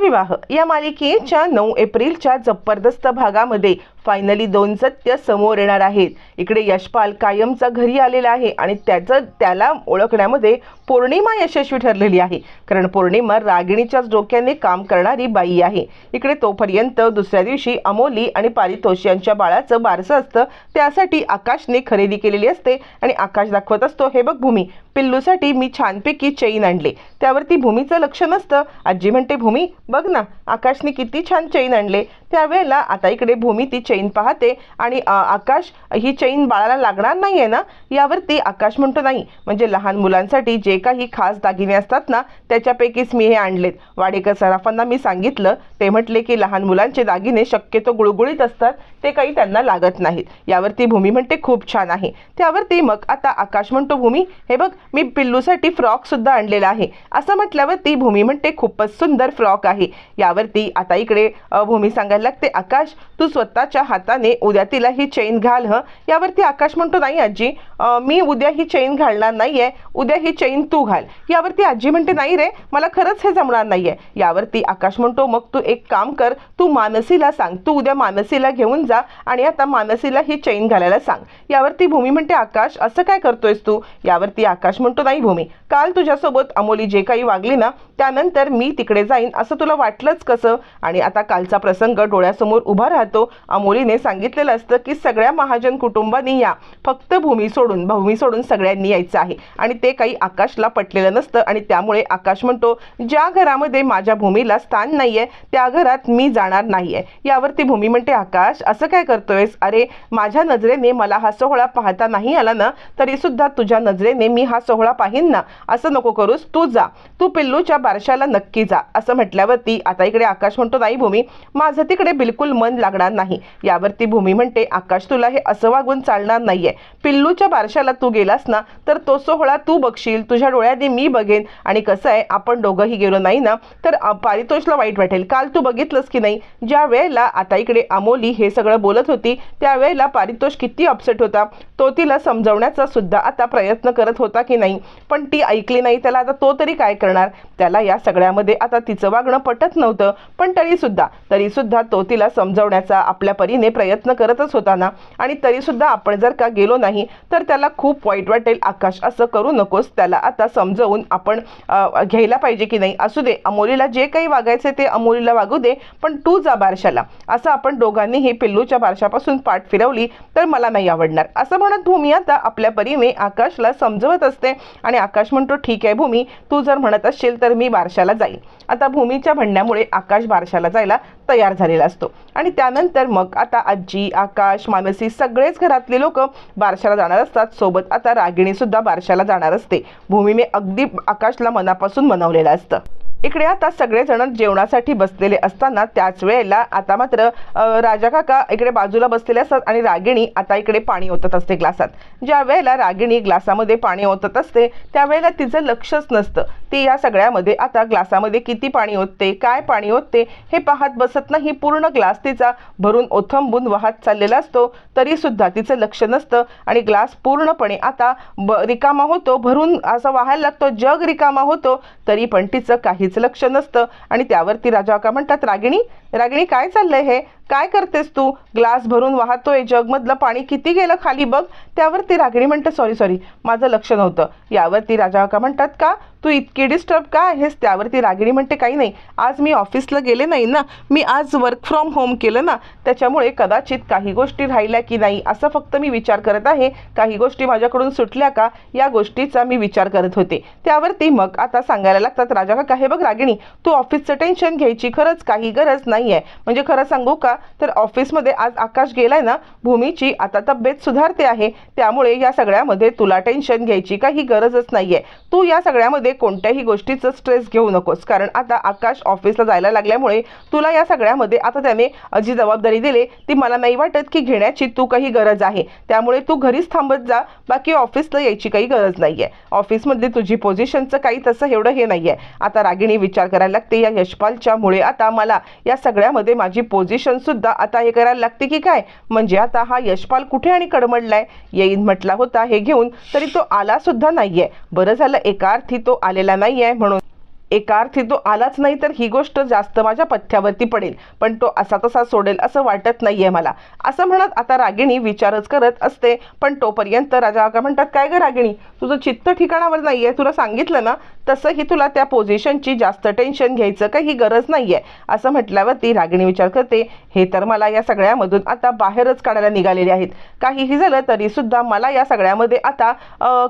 विवाह. या मालिकेच्या नऊ एप्रिलच्या जबरदस्त भागामध्ये फायनली दोन सत्य समोर येणार आहेत. इकडे यशपाल कायमचा घरी आलेला आहे आणि त्याचं त्याला ओळखण्यामध्ये पौर्णिमा यशस्वी ठरलेली आहे. कारण पौर्णिमा रागिणीच्याच डोक्याने काम करणारी बाई आहे. इकडे तोपर्यंत दुसऱ्या दिवशी अमोली आणि पारितोष यांच्या बाळाचं बारसं असतं. त्यासाठी आकाशने खरेदी केलेली असते आणि आकाश दाखवत असतो हे बघ भूमी पिल्लूसाठी मी छानपैकी चैन आणले. त्यावरती भूमीचं लक्ष नसतं. आजी म्हणते भूमी बघ ना आकाशने किती छान चैन आणले. त्यावेळेला आता इकडे भूमी ती चैन पाहते आणि आकाश ही चैन बाळाला लागणार नाही आहे ना यावरती आकाश म्हणतो नाही. म्हणजे लहान मुलांसाठी जे काही खास दागिने असतात ना त्याच्यापैकीच मी हे आणलेत. वाडेकर सराफांना मी सांगितलं ते म्हटले की लहान मुलांचे दागिने शक्यतो गुळगुळीत असतात ते काही त्यांना लागत नाहीत. यावरती भूमी म्हणते खूप छान आहे. त्यावरती मग आता आकाश म्हणतो भूमी हे बघ मी पिल्लूसाठी फ्रॉक सुद्धा आणलेला आहे. असं म्हटल्यावरती भूमी म्हणते खूपच सुंदर फ्रॉक आहे. यावरती आता इकडे भूमी सांगायला लागते आकाश तू स्वतःच्या हाताने उद्या तिला ही चैन घाल हं. यावरती आकाश म्हणतो नाही आजी मी उद्या ही चैन घालणार नाही आहे उद्या ही चैन तू घाल. यावरती आजी म्हणते नाही रे मला खरंच हे जमणार नाही आहे यावरती आकाश म्हणतो मग तू एक काम कर तू मानसीला सांग. तू उद्या मानसीला घेऊन जा आणि आता मानसीला ही चैन घालायला सांग. यावरती भूमी म्हणते आकाश असं काय करतोयस तू? यावरती आकाश म्हणतो नाही भूमी. काल तुझ्यासोबत अमोली जे काही वागली ना त्यानंतर मी तिकडे जाईन. असं तुला वाटलंच कसं? आणि आता कालचा प्रसंग डोळ्यासमोर उभा राहतो. अमोलीने सांगितलेलं असतं की सगळ्या महाजन कुटुंबांनी या. फक्त भूमी सोडून भूमी सोडून सगळ्यांनी यायचं आहे. आणि ते काही आकाशला पटलेलं नसतं आणि त्यामुळे आकाश म्हणतो ज्या घरामध्ये माझ्या भूमीला स्थान नाही आहे त्या त्या घरात मी जाणार नाही आहे यावरती भूमी म्हणते आकाश असं काय करतोयस? अरे माझ्या नजरेने मला हा सोहळा पाहता नाही आला ना तरी सुद्धा तुझ्या नजरेने मी हा सोहळा पाहीन ना? असं नको करूस तू जा. तू पिल्लूच्या बारशाला नक्की जा. असं म्हटल्यावरती आता इकडे आकाश म्हणतो नाही भूमी माझं तिकडे बिलकुल मन लागणार नाही. यावरती भूमी म्हणते आकाश तुला हे असं वागून चालणार नाहीये. पिल्लूच्या बारशाला तू गेलास ना तर तो सोहळा तू बघशील तुझ्या डोळ्याने मी बघेन. आणि कसं आहे आपण दोघंही गेलो नाही ना तर पारितोषला वाईट वाटेल. काल तू बघितलंस की नाही? ज्या वेळेला आता इकडे अमोली हे सगळं बोलत होती त्यावेळेला पारितोष किती अपसेट होता. तो तिला समजवण्याचा सुद्धा आता प्रयत्न करत होता की नाही. पण ती ऐकली नाही त्याला आता तो तरी काय करणार? त्याला या सगळ्यामध्ये आता तिचं वागणं पटत नव्हतं. पण तरीसुद्धा तरीसुद्धा तो तिला समजवण्याचा आपल्या परीने प्रयत्न करतच होता ना. आणि तरीसुद्धा आपण जर का गेलो नाही तर त्याला खूप वाईट वाटेल. आकाश असं करू नकोस. त्याला आता समजवून आपण घ्यायला पाहिजे की नाही? असू दे अमोलीला जे काही वागायचे ते अमोलीला वागू दे पण तू जा बारशाला. असं आपण दोघांनीही पिल्लूच्या बारशापासून पाठ फिरवली तर मला नाही आवडणार. असं म्हणत भूमी आता आपल्या परीने आकाशला समजवत असते आणि आकाश म्हणतो ठीक आहे भूमी तू जर म्हणत असशील तर मी बारशाला जाईल आता भूमीच्या म्हणण्यामुळे आकाश बारशाला जायला तयार झालेला असतो. आणि त्यानंतर मग आता आजी आकाश मानसी सगळेच घरातले लोक बारशाला जाणार असतात. सोबत आता रागिणी सुद्धा बारशाला जाणार असते. भूमीने अगदी आकाशला मनापासून मनवलेलं असतं. इकडे आता सगळेजण जेवणासाठी बसलेले असताना त्याच वेळेला आता मात्र राजा काका इकडे बाजूला बसलेले असतात आणि रागिणी आता इकडे पाणी ओतत असते ग्लासात. ज्या वेळेला रागिणी ग्लासामध्ये पाणी ओतत असते त्यावेळेला तिचं लक्षच नसतं. ती या सगळ्यामध्ये आता ग्लासामध्ये किती पाणी ओतते काय पाणी ओतते हे पाहत बसत नाही. पूर्ण ग्लास तिचा भरून ओथंबून वाहत चाललेला असतो तरीसुद्धा तिचं लक्ष नसतं आणि ग्लास पूर्णपणे आता ब रिकामा होतो. भरून असं वाहायला लागतो जग रिकामा होतो तरी पण तिचं काहीच लक्ष नसतं. आणि त्यावरती राजा का म्हणतात रागिणी रागिणी काय चाललंय हे? काय करतेस तू? ग्लास भरून वाहतोय. जगमधलं पाणी किती गेलं खाली बघ. त्यावरती रागिणी म्हणते सॉरी सॉरी माझं लक्ष नव्हतं. यावरती राजा का म्हणतात का? तू इतकी डिस्टर्ब का आहेस? त्यावरती रागिणी म्हणते काही नाही. आज मी ऑफिसला गेले नाही ना. मी आज वर्क फ्रॉम होम केलं ना. त्याच्यामुळे कदाचित काही गोष्टी राहिल्या की नाही. असं फक्त मी विचार करत आहे. काही गोष्टी माझ्याकडून सुटल्या का? या गोष्टीचा मी विचार करत होते. त्यावरती मग आता सांगायला लागतात राजा काका हे बघ रागिणी. तू ऑफिसचं टेन्शन घ्यायची खरंच काही गरज नाही आहे म्हणजे खरं सांगू का? तर ऑफिसमध्ये आज आकाश गेलाय ना भूमीची आता तब्येत सुधारते आहे. त्यामुळे या सगळ्यामध्ये तुला टेन्शन घ्यायची काही गरजच नाही आहे तू या सगळ्यामध्ये कोणत्याही गोष्टीचं स्ट्रेस घेऊ नकोस. कारण आता आकाश ऑफिसला जायला लागल्यामुळे तुला या सगळ्यामध्ये आता त्याने जी जबाबदारी दिली ती मला नाही वाटत की घेण्याची तू काही गरज आहे. त्यामुळे तू घरीच थांबत जा बाकी ऑफिसला यायची काही गरज नाही आहे ऑफिसमध्ये तुझी पोझिशनचं काही तसं एवढं हे नाही आहे आता रागिणी विचार करायला लागते या यशपालच्यामुळे आता मला या सगळ्यामध्ये माझी पोझिशनसुद्धा आता हे करायला लागते की काय? म्हणजे आता हा यशपाल कुठे आणि कडमडलाय? येईन म्हटला होता हे घेऊन तरी तो आला सुद्धा आहे बरं झालं एका अर्थी तो आलेला नाहीये म्हणून. एका अर्थी तो आलाच नाही तर ही गोष्ट जास्त माझ्या पथ्यावरती पडेल. पण तो असा तसा सोडेल असं वाटत नाहीये मला. असं म्हणत आता रागिणी विचारच करत असते. पण तोपर्यंत राजा काका म्हणतात काय ग रागिणी? तुझं चित्त ठिकाणावर नाहीये. तुला सांगितलं ना तसंही तुला त्या पोझिशनची जास्त टेन्शन घ्यायचं काही गरज नाही आहे असं म्हटल्यावरती रागिणी विचार करते हे तर मला या सगळ्यामधून आता बाहेरच काढायला निघालेले आहेत. काहीही झालं तरीसुद्धा मला या सगळ्यामध्ये आता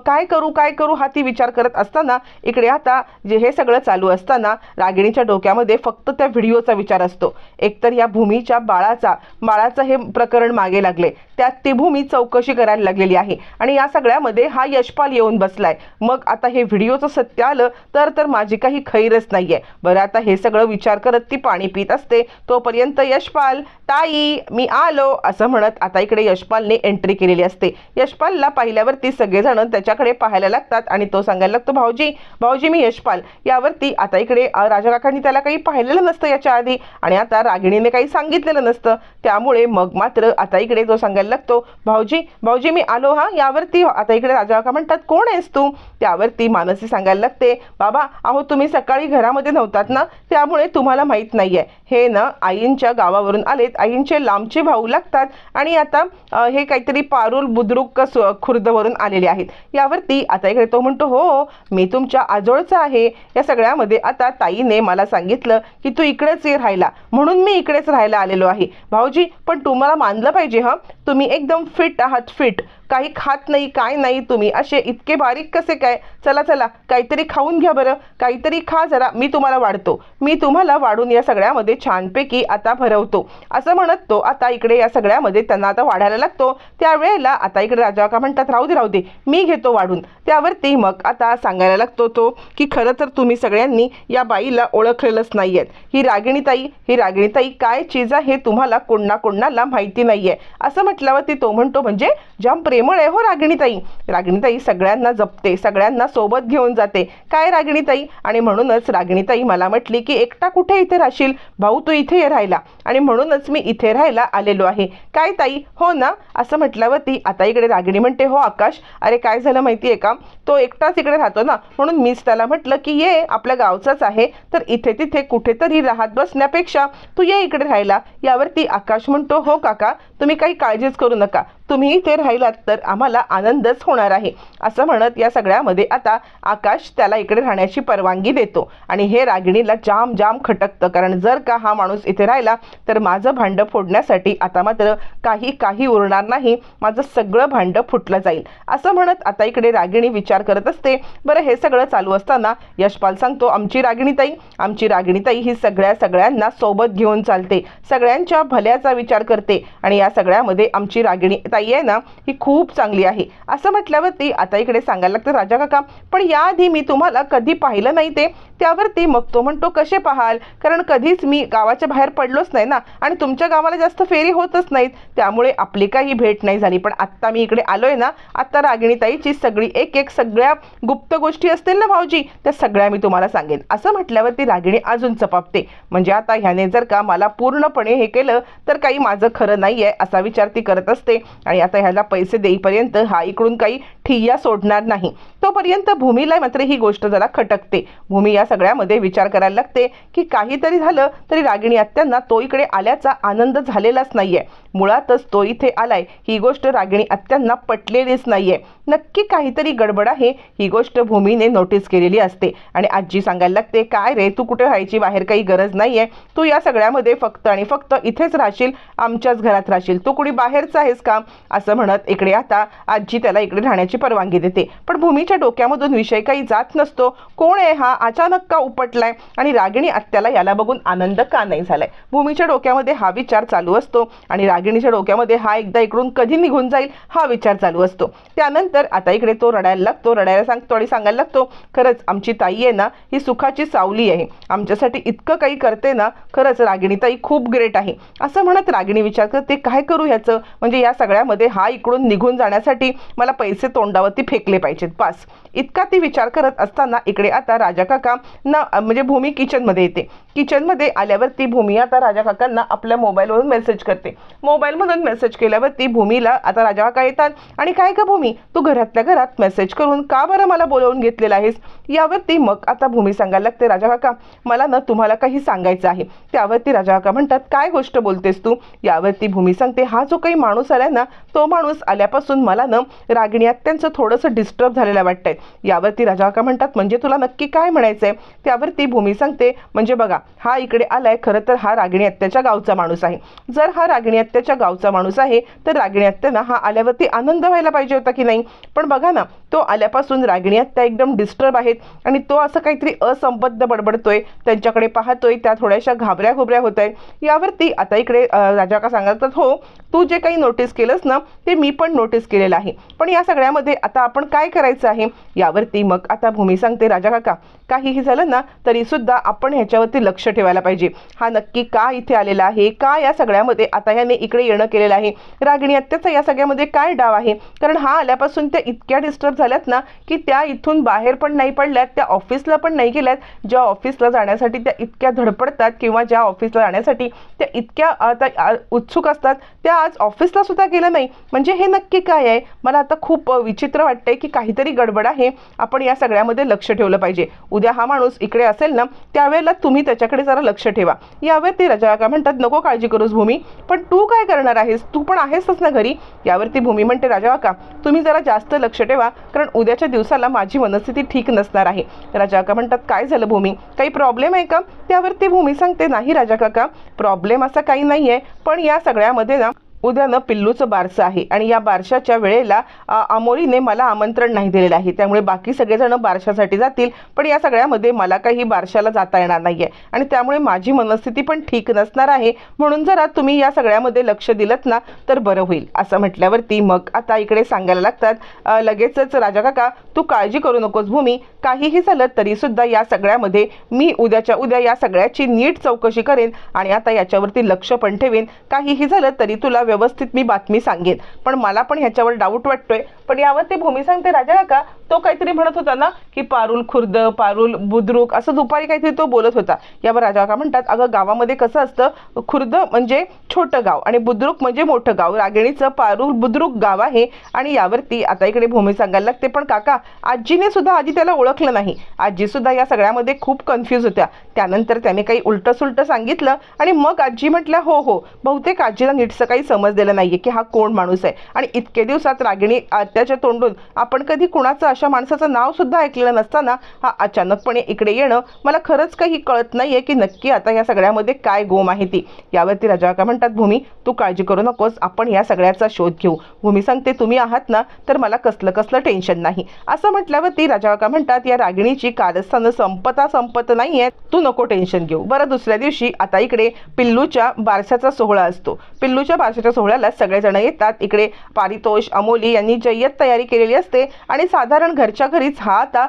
काय करू काय करू हा ती विचार करत असताना इकडे आता जे हे सगळं चालू असताना रागिणीच्या डोक्यामध्ये फक्त त्या व्हिडिओचा विचार असतो. एकतर या भूमीच्या बाळाचा बाळाचं हे प्रकरण मागे लागले. त्यात ती भूमी चौकशी करायला लागलेली आहे. आणि या सगळ्यामध्ये हा यशपाल येऊन बसलाय. मग आता हे व्हिडिओचं सत्य आलं तर तर माझी काही खैरच नाहीये. बरं आता हे सगळं विचार करत ती पाणी पित असते. तोपर्यंत यशपाल ताई मी आलो असं म्हणत आता इकडे यशपालने एंट्री केलेली असते. यशपालला पाहिल्यावरती सगळेजण त्याच्याकडे पाहायला लागतात आणि तो सांगायला लागतो भाऊजी भाऊजी मी यशपाल. यावरती आता इकडे राजाकाकांनी राजा काकांनी त्याला काही पाहिलेलं नसतं याच्या आधी आणि आता रागिणीने काही सांगितलेलं नसतं. त्यामुळे मग मात्र आता इकडे तो सांगायला लागतो भाऊजी भाऊजी मी आलो हा यावरती. आता इकडे राजा काका म्हणतात कोण आहेस तू? त्यावरती मानसी सांगायला लागते बाबा अहो तुम्ही सकाळी घरामध्ये नव्हतात ना? त्यामुळे तुम्हाला माहीत नाहीये. हे ना आईंच्या गावावरून आलेत. आईंचे लांबचे भाऊ लागतात. आणि आता हे काहीतरी पारुल बुद्रुक खुर्दवरून आलेले आहेत. यावरती आता इकडे तो म्हणतो हो मी तुमच्या आजोळचा आहे. या सगळ्यामध्ये आता ताईने मला सांगितलं की तू इकडेच ये राहिला म्हणून मी इकडेच राहायला आलेलो आहे. भाऊजी पण तुम्हाला मानलं पाहिजे हं? तुम्ही एकदम फिट आहात फिट. काही खात नाही काय नाही तुम्ही. असे इतके बारीक कसे काय? चला चला काहीतरी खाऊन घ्या बरं. काहीतरी खा जरा मी तुम्हाला वाढतो. मी तुम्हाला वाढून या सगळ्यामध्ये छानपैकी आता भरवतो. असं म्हणत तो आता इकडे या सगळ्यामध्ये त्यांना आता वाढायला लागतो. त्यावेळेला आता इकडे राजा का म्हणतात राहू दे राहू दे मी घेतो वाढून. त्यावरती मग आता सांगायला लागतो तो की खरं तर तुम्ही सगळ्यांनी या बाईला ओळखलेलंच नाही आहेत ही रागिणीताई ही रागिणीताई काय चीज आहे हे तुम्हाला कोणा कोणाला माहिती नाहीये. असं म्हटल्यावरती तो म्हणतो म्हणजे जाम प्रेमळ आहे हो रागिणीताई. रागिणीताई सगळ्यांना जपते सगळ्यांना सोबत घेऊन जाते. काय रागिणीताई? आणि म्हणूनच रागिणीताई मला म्हटली की एकटा कुठे इथे राहशील? भाऊ तू इथे ये आणि म्हणूनच मी इथे राहायला आलेलो आहे. काय ताई? हो ना? असं म्हटल्यावरती आता इकडे रागिणी म्हणते हो आकाश. अरे काय झालं माहिती आहे का? तो एकटाच इकडे राहतो ना. म्हणून मीच त्याला म्हटलं की ये आपल्या गावचाच आहे. तर इथे तिथे कुठेतरी राहत बसण्यापेक्षा तू ये इकडे राहायला. यावरती आकाश म्हणतो हो काका तुम्ही काही काळजीच करू नका. तुम्ही इथे राहिलात तर आम्हाला आनंदच होणार आहे. असं म्हणत या सगळ्यामध्ये आता आकाश त्याला इकडे राहण्याची परवानगी देतो. आणि हे रागिणीला जाम जाम खटकतं. कारण जर का हा माणूस इथे राहिला तर माझं भांडं फोडण्यासाठी आता मात्र काही काही उरणार नाही. माझं सगळं भांडं फुटलं जाईल. असं म्हणत आता इकडे रागिणी विचार करत असते. बरं हे सगळं चालू असताना यशपाल सांगतो आमची रागिणीताई आमची रागिणीताई ही सगळ्या सगळ्यांना सोबत घेऊन चालते. सगळ्यांच्या भल्याचा विचार करते. आणि या सगळ्यामध्ये आमची रागिणी बाई आहे ना ही खूप चांगली आहे. असं म्हटल्यावरती आता इकडे सांगायला लागतं राजा काका पण याआधी मी तुम्हाला कधी पाहिलं नाही ते? त्यावरती मग तो म्हणतो कसे पाहाल? कारण कधीच मी गावाच्या बाहेर पडलोच नाही ना आणि तुमच्या गावाला जास्त फेरी होतच नाहीत. त्यामुळे आपली काही भेट नाही झाली. पण आत्ता मी इकडे आलोय ना आत्ता रागिणीताईची सगळी एक एक सगळ्या गुप्त गोष्टी असतील ना भाऊजी त्या सगळ्या मी तुम्हाला सांगेन. असं म्हटल्यावरती रागिणी अजून चपापते. म्हणजे आता ह्याने जर का मला पूर्णपणे हे केलं तर काही माझं खरं नाही आहे असा विचार ती करत असते. आणि आता ह्याला पैसे देईपर्यंत हा इकडून काही ठिय्या सोडणार नाही. तोपर्यंत भूमीला मात्र ही गोष्ट जरा खटकते. भूमी या सगळ्यामध्ये विचार करायला लागते की काहीतरी झालं तरी रागिणी आत्यांना तो इकडे आल्याचा आनंद झालेलाच नाहीये. मुळातच तो इथे आलाय ही गोष्ट रागिणी आत्यांना पटलेलीच नाहीये. नक्की काहीतरी गडबड आहे ही गोष्ट भूमीने नोटीस केलेली असते. आणि आजी सांगायला लागते काय रे तू कुठे राहायची? बाहेर काही गरज नाहीये. तू या सगळ्यामध्ये फक्त आणि फक्त इथेच राहशील आमच्याच घरात राहशील. तू कुणी बाहेरचं आहेस का? असं म्हणत इकडे आता आजी त्याला इकडे राहण्याची परवानगी देते. पण भूमीच्या डोक्यामधून विषय काही जात नसतो. कोण आहे हा? अचानक का उपटलाय? आणि रागिणी आत्याला याला बघून आनंद का नाही झालाय? भूमीच्या डोक्यामध्ये हा विचार चालू असतो आणि रागिणीच्या डोक्यामध्ये हा एकदा इकडून कधी निघून जाईल हा विचार चालू असतो. त्यानंतर आता इकडे तो रडायला लागतो रडायला सांगतो आणि सांगायला लागतो खरंच आमची ताई आहे ना ही सुखाची सावली आहे. आमच्यासाठी इतकं काही करते ना खरंच रागिणी ताई खूप ग्रेट आहे. असं म्हणत रागिणी विचार करते काय करू ह्याचं? म्हणजे या सगळ्यामध्ये हा इकडून निघून जाण्यासाठी मला पैसे तोंड तोंडावरती फेकले पाहिजेत. पास इतका ती विचार करत असताना इकडे आता राजा काका ना म्हणजे भूमी किचनमध्ये येते. किचनमध्ये आल्यावरती भूमी आता राजा काकांना आपल्या मोबाईलवरून मेसेज करते. मोबाईलमधून मेसेज केल्यावरती भूमीला आता राजा काका येतात. आणि काय का भूमी? तू घरातल्या घरात मेसेज करून का बरं मला बोलवून घेतलेला आहेस? यावरती मग आता भूमी सांगायला लागते राजा काका मला ना तुम्हाला काही सांगायचं आहे. त्यावरती राजा काका म्हणतात काय गोष्ट बोलतेस तू? यावरती भूमी सांगते हा जो काही माणूस आलाय ना तो माणूस आल्यापासून मला ना रागिणी त्यांचं थोडंसं डिस्टर्ब झालेलं वाटतंय. यावरती राजा म्हणतात म्हणजे तुला नक्की काय म्हणायचंय? त्यावरती भूमी सांगते म्हणजे बघा हा इकडे आलाय खरं तर हा रागिणी अत्याच्या गावचा माणूस आहे. जर हा रागिणी अत्याच्या गावचा माणूस आहे तर रागिणी आत्यानं हा आल्यावरती आनंद व्हायला पाहिजे होता की नाही? पण बघा ना तो आल्यापासून रागिणी त्या एकदम डिस्टर्ब आहेत आणि तो असं काहीतरी असंबद्ध बडबडतोय त्यांच्याकडे पाहतोय त्या थोड्याशा घाबऱ्या घुबऱ्या होत आहेत यावरती आता इकडे राजा का सांगतात हो तू जे काही नोटीस केलंस ना ते मी पण नोटीस केलेलं आहे. पण या सगळ्यामध्ये आता आपण काय करायचं आहे? यावरती मग आता भूमी सांगते राजा काका काहीही झालं ना तरी सुद्धा आपण ह्याच्यावरती लक्ष ठेवायला पाहिजे. हा नक्की का इथे आलेला आहे? का या सगळ्यामध्ये आता ह्याने इकडे येणं केलेलं आहे? रागिणी अत्याचा या सगळ्यामध्ये काय डाव आहे? कारण हा आल्यापासून त्या इतक्या डिस्टर्ब झाल्यात ना की त्या इथून बाहेर पण नाही पडल्यात त्या ऑफिसला पण नाही गेल्यात. ज्या ऑफिसला जाण्यासाठी त्या इतक्या धडपडतात किंवा ज्या ऑफिसला जाण्यासाठी त्या इतक्या आता उत्सुक असतात त्या आज ऑफिसला सुद्धा गेलं नाही. म्हणजे हे नक्की काय आहे? मला आता खूप विचित्र वाटतंय की काहीतरी गडबड आहे. आपण या सगळ्यामध्ये लक्ष ठेवलं पाहिजे. उद्या हा माणूस इकडे असेल ना त्यावेळेला तुम्ही त्याच्याकडे जरा लक्ष ठेवा. यावरती रजा का म्हणतात नको काळजी करूस भूमी पण तू काय करणार आहेस? तू पण आहेसच ना घरी. यावरती भूमी म्हणते राजा काका तुम्ही जरा जास्त लक्ष ठेवा कारण उद्याच्या दिवसाला माझी मनस्थिती ठीक नसणार आहे. राजा काका म्हणतात काय झालं भूमी? काही प्रॉब्लेम आहे का? त्यावरती भूमी सांगते नाही राजा काका प्रॉब्लेम असा काही नाही आहे पण या सगळ्यामध्ये ना उद्यानं पिल्लूचं बारसं आहे. आणि या बारशाच्या वेळेला अमोलीने मला आमंत्रण नाही दिलेलं आहे. त्यामुळे बाकी सगळेजण बारशासाठी जातील. पण या सगळ्यामध्ये मला काही बारशाला जाता येणार नाही आहे आणि त्यामुळे माझी मनस्थिती पण ठीक नसणार आहे. म्हणून जरा तुम्ही या सगळ्यामध्ये लक्ष दिलत ना तर बरं होईल असं म्हटल्यावरती मग आता इकडे सांगायला लागतात लगेचच राजा काका तू काळजी करू नकोस भूमी. काहीही झालं तरीसुद्धा या सगळ्यामध्ये मी उद्याच्या उद्या या सगळ्याची नीट चौकशी करेन आणि आता याच्यावरती लक्ष पण ठेवेन. काहीही झालं तरी तुला व्यवस्थित मी बातमी सांगेन. पण मला पण ह्याच्यावर डाऊट वाटतोय. पण यावर ते भूमी सांगते राजा काका तो काहीतरी म्हणत होता ना की पारुल खुर्द पारुल बुद्रुक असं दुपारी काहीतरी तो बोलत होता. यावर राजा काका म्हणतात अगं गावामध्ये कसं असतं खुर्द म्हणजे छोटं गाव आणि बुद्रुक म्हणजे मोठं गाव. रागिणीचं पारुल बुद्रुक गाव आहे आणि यावरती आता इकडे भूमी सांगायला लागते पण काका आजीने सुद्धा आधी त्याला ओळखलं नाही. आजीसुद्धा या सगळ्यामध्ये खूप कन्फ्यूज होत्या. त्यानंतर त्याने काही उलटं सुलटं सांगितलं आणि मग आजी म्हटल्या हो हो बहुतेक आजीला नीटसं काही समजलेलं नाही आहे की हा कोण माणूस आहे? आणि इतके दिवसात रागिणी आत्याच्या तोंडून आपण कधी कुणाचं अशा माणसाचं नाव सुद्धा ऐकलेलं नसताना हा अचानकपणे इकडे येणं मला खरंच काही कळत नाहीये की नक्की आता या सगळ्यामध्ये काय गोम आहे ती. यावरती राजा का म्हणतात भूमी तू काळजी करू नकोस आपण या सगळ्याचा शोध घेऊ. भूमी सांगते तुम्ही आहात ना तर मला कसलं कसलं टेन्शन नाही. असं म्हटल्यावरती राजा का म्हणतात या रागिणीची कारस्थानं संपता संपत नाहीये. तू नको टेन्शन घेऊ. बरं दुसऱ्या दिवशी आता इकडे पिल्लूच्या बारशाचा सोहळा असतो. पिल्लूच्या बारशाच्या सोहळ्याला सगळेजण येतात. इकडे पारितोष अमोली यांनी जय्यत तयारी केलेली असते आणि साधारण घरच्या घरीच हा आता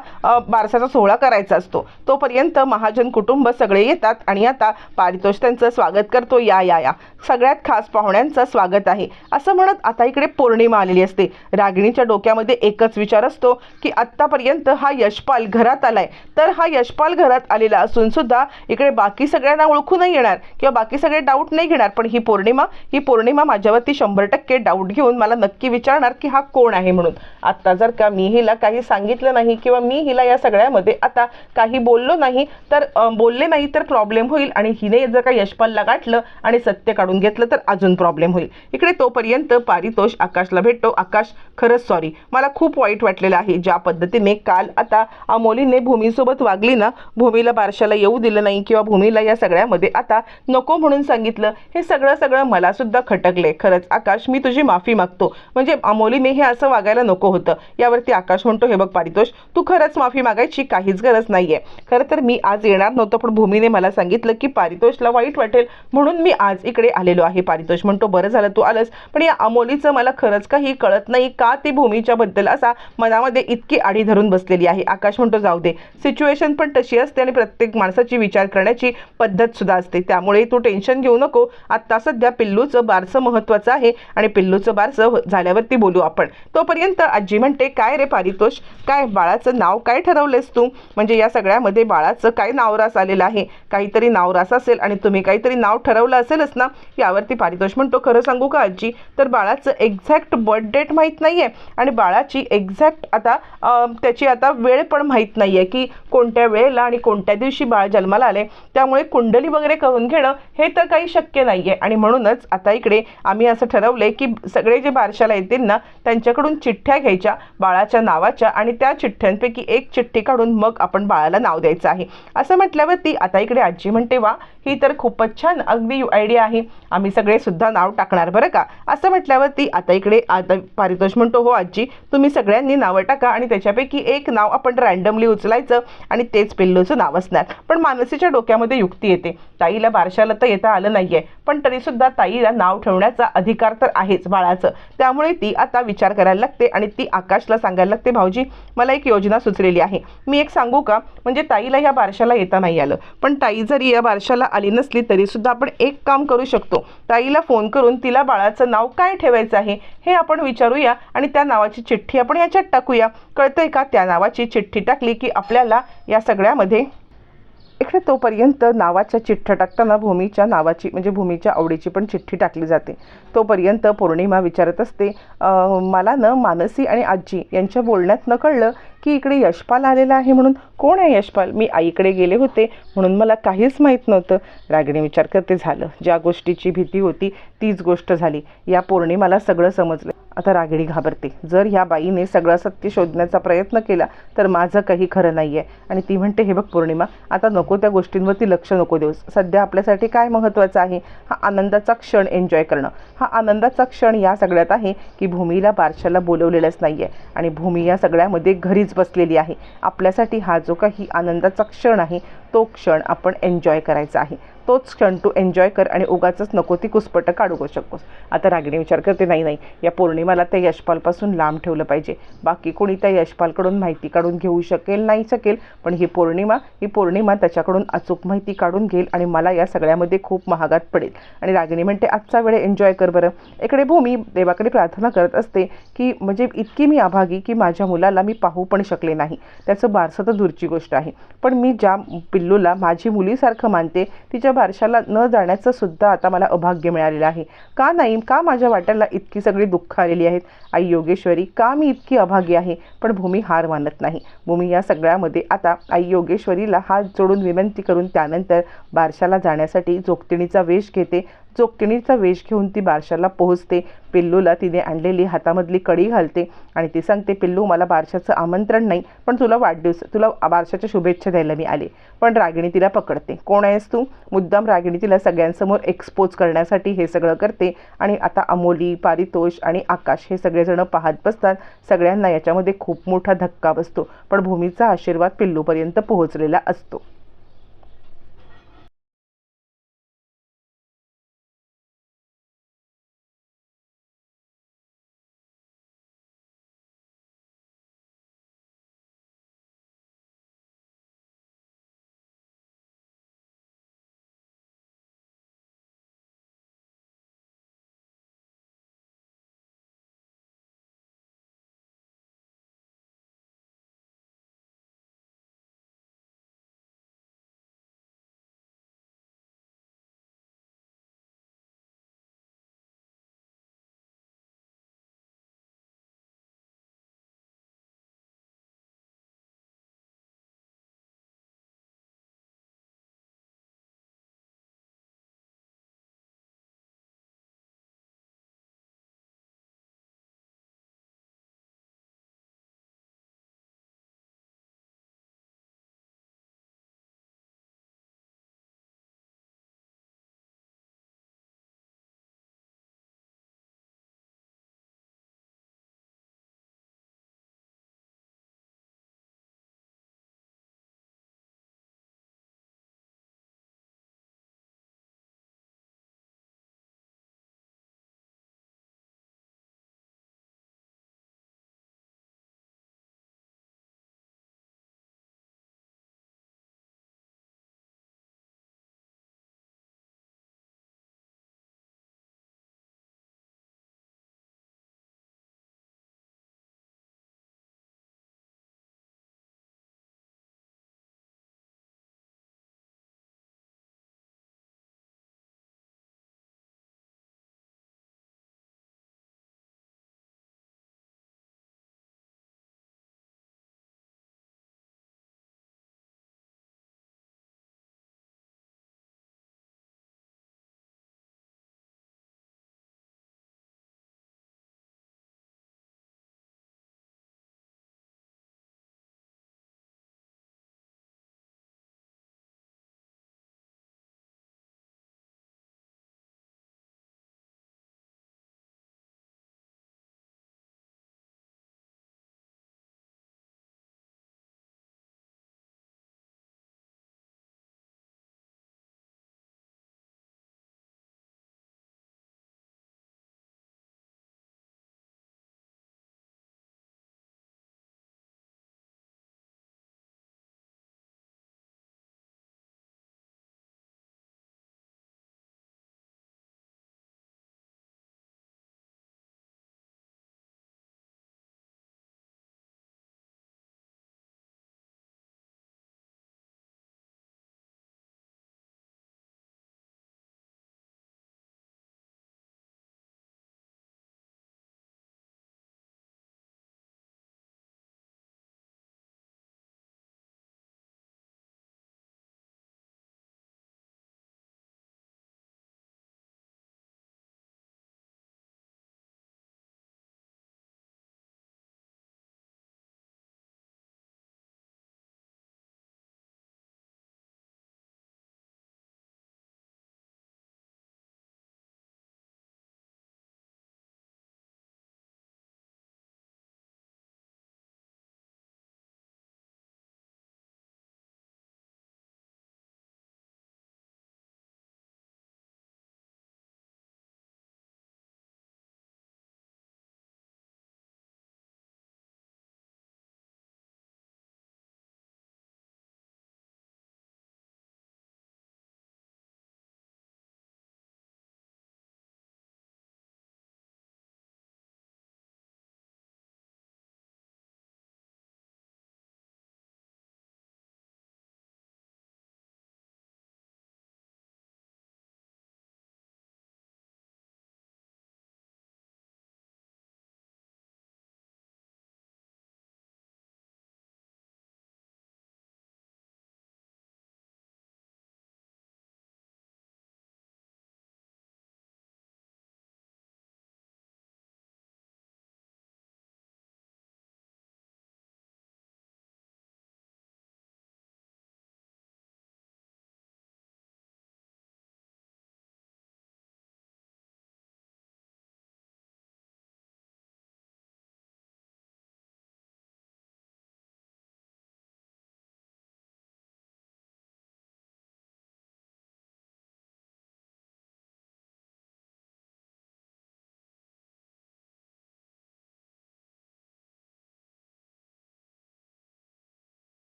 बारसाचा सोहळा करायचा असतो. तोपर्यंत महाजन कुटुंब सगळे येतात आणि आता पारितोष त्यांचं स्वागत करतो या या या. सगळ्यात खास पाहुण्यांचं स्वागत आहे. असं म्हणत आता इकडे पौर्णिमा आलेली असते. रागिणीच्या डोक्यामध्ये एकच विचार असतो की आत्तापर्यंत हा यशपाल घरात आलाय. तर हा यशपाल घरात आलेला असून सुद्धा इकडे बाकी सगळ्यांना ओळखू नाही येणार किंवा बाकी सगळे डाऊट नाही घेणार. पण ही पौर्णिमा ही पौर्णिमा माझ्यावरती शंभर टक्के डाऊट घेऊन मला नक्की विचारणार की हा कोण आहे म्हणून. आता जर का मी हिला काही सांगितलं नाही किंवा मी हिला या सगळ्यामध्ये आता काही बोललो नाही तर बोलले नाही तर प्रॉब्लेम होईल आणि हिने जर का यशपालला गाठलं आणि सत्य काढून घेतलं तर अजून प्रॉब्लेम होईल. इकडे तोपर्यंत पारितोष आकाशला भेटतो. आकाश खरंच सॉरी मला खूप वाईट वाटलेलं आहे. ज्या पद्धतीने काल आता अमोलीने भूमीसोबत वागली ना भूमीला बारशाला येऊ दिलं नाही किंवा भूमीला या सगळ्यामध्ये आता नको म्हणून सांगितलं हे सगळं सगळं मला सुद्धा खटकले खरंच आकाश मी तुझी माफी मागतो. म्हणजे अमोलीने हे असं वागायला नको होतं. यावरती आकाश म्हणतो म्हणतो हे बघ पारितोष तू खरंच माफी मागायची काहीच गरज नाहीये. खरं तर मी आज येणार नव्हतं पण भूमीने मला सांगितलं की पारितोषला वाईट वाटेल म्हणून मी आज इकडे आलेलो आहे. पारितोष म्हणतो बरं झालं तू आलंस पण या अमोलीचं मला खरंच काही कळत नाही का ती भूमीच्या बद्दल असा मनामध्ये इतकी आडी धरून बसलेली आहे. आकाश म्हणतो जाऊ दे सिच्युएशन पण तशी असते आणि प्रत्येक माणसाची विचार करण्याची पद्धत सुद्धा असते त्यामुळे तू टेन्शन घेऊ नको. आत्ता सध्या पिल्लूचं बारसं महत्त्वाचं आहे आणि पिल्लूचं बारसं झाल्यावरती बोलू आपण. तोपर्यंत आजी म्हणते काय रे पारितोष काय बाळाचं नाव काय ठरवलेस तू? म्हणजे या सगळ्यामध्ये बाळाचं काय नावरास आलेलं आहे? काहीतरी नावरास असेल आणि तुम्ही काहीतरी नाव ठरवलं असेलच ना? यावरती पारितोष म्हणतो खरं सांगू का आजी? तर बाळाचं एक्झॅक्ट बर्थ डेट माहीत नाही आहे आणि बाळाची एक्झॅक्ट आता त्याची आता वेळ पण माहीत नाही आहे की कोणत्या वेळेला आणि कोणत्या दिवशी बाळ जन्माला आले त्यामुळे कुंडली वगैरे करून घेणं हे तर काही शक्य नाही आहे आणि म्हणूनच आता इकडे आम्ही असं ठरवलं आहे की सगळे जे बारशाला येतील ना त्यांच्याकडून चिठ्ठ्या घ्यायच्या बाळाच्या महत्त्वाच्या आणि त्या चिठ्ठ्यांपैकी एक चिठ्ठी काढून मग आपण बाळाला नाव द्यायचं आहे. असं म्हटल्यावरती आता इकडे आजी म्हणते वा ही तर खूपच छान अगदी आयडिया आहे. आम्ही सगळे सुद्धा नाव टाकणार बरं का? असं म्हटल्यावरती आता इकडे आता पारितोष म्हणतो हो आजी तुम्ही सगळ्यांनी नावं टाका आणि त्याच्यापैकी एक नाव आपण रँडमली उचलायचं आणि तेच पिल्लूचं नाव असणार. पण मानसीच्या डोक्यामध्ये युक्ती येते. ताईला बारशाला तर येता आलं नाहीये पण तरीसुद्धा ताईला नाव ठेवण्याचा अधिकार तर आहेच बाळाचं. त्यामुळे ती आता विचार करायला लागते आणि ती आकाशला सांगायला लागते भाऊजी मला एक योजना सुचलेली आहे. मी एक सांगू का? म्हणजे ताईला या बारशाला येता नाही आलं. पण ताई जरी या बारशाला आली नसली तरीसुद्धा आपण एक काम करू शकतो. ताईला फोन करून तिला बाळाचं नाव काय ठेवायचं आहे हे आपण विचारूया आणि त्या नावाची चिठ्ठी आपण याच्यात टाकूया. कळतंय का? त्या नावाची चिठ्ठी टाकली की आपल्याला या सगळ्यामध्ये इकडे तोपर्यंत नावाच्या चिठ्ठ्या टाकताना भूमीच्या नावाची म्हणजे भूमीच्या आवडीची पण चिठ्ठी टाकली जाते. तोपर्यंत पौर्णिमा विचारत असते मला न मानसी आणि आजी यांच्या बोलण्यात न कळलं की इकडे यशपाल आलेला आहे म्हणून. कोण आहे यशपाल? मी आईकडे गेले होते म्हणून मला काहीच माहीत नव्हतं. रागिणी विचार करते झालं. ज्या गोष्टीची भीती होती तीच गोष्ट झाली. या पौर्णिमाला सगळं समजलं. आता रागिणी घाबरते. जर ह्या बाईने सगळं सत्य शोधण्याचा प्रयत्न केला तर माझं काही खरं नाही आहे आणि ती म्हणते हे बघ पौर्णिमा आता नको त्या गोष्टींवरती लक्ष नको देऊस. सध्या आपल्यासाठी काय महत्त्वाचं आहे? हा आनंदाचा क्षण एन्जॉय करणं. हा आनंदाचा क्षण या सगळ्यात आहे की भूमीला बारशाला बोलवलेलंच नाही आहे आणि भूमी या सगळ्यामध्ये घरीच बसलेली आहे. आपल्यासाठी हा जो काही आनंदाचा क्षण आहे तो क्षण आपण एन्जॉय करायचा आहे. तोच क्षण तू एन्जॉय कर आणि उगाचच नको ती कुसपटं काढू शकतोस आता रागिणी विचार करते नाही नाही या पौर्णिमाला त्या यशपालपासून लांब ठेवलं पाहिजे. बाकी कोणी त्या यशपालकडून माहिती काढून घेऊ शकेल नाही शकेल पण ही पौर्णिमा ही पौर्णिमा त्याच्याकडून अचूक माहिती काढून घेईल आणि मला या सगळ्यामध्ये खूप महागात पडेल. आणि रागिणी म्हणते आजचा वेळ एन्जॉय कर बरं. इकडे भूमी देवाकडे प्रार्थना करत असते की म्हणजे इतकी मी अभागी की माझ्या मुलाला मी पाहू पण शकले नाही. त्याचं बारसं तर दूरची गोष्ट आहे. पण मी ज्या पिल्लूला माझी मुलीसारखं मानते तिच्या बारशाला न जाण्याचं सुद्धा आता मला अभाग्य मिळालेलं आहे. का नाही? का माझ्या वाट्याला इतकी सगळी दुःख आलेली आहेत? आई योगेश्वरी का मी इतकी अभागी आहे? पण भूमी हार मानत नाही. भूमी या सगळ्यामध्ये आता आई योगेश्वरीला हात जोडून विनंती करून त्यानंतर बारशाला जाण्यासाठी जोगतिणीचा वेश घेते. जोगतिणीचा वेश घेऊन ती बारशाला पोहोचते. पिल्लूला तिने आणलेली हातामधली कडी घालते आणि ती सांगते पिल्लू मला बारशाचं आमंत्रण नाही पण तुला वाढदिवस तुला बारशाच्या शुभेच्छा द्यायला मी आले. पण रागिणी तिला पकडते. कोण आहेस तू? मुद्दाम रागिणी तिला सगळ्यांसमोर एक्सपोज करण्यासाठी हे सगळं करते आणि आता अमोली पारितोष आणि आकाश हे सगळेजण पाहत बसतात. सगळ्यांना याच्यामध्ये खूप मोठा धक्का बसतो पण भूमीचा आशीर्वाद पिल्लूपर्यंत पोहोचलेला असतो.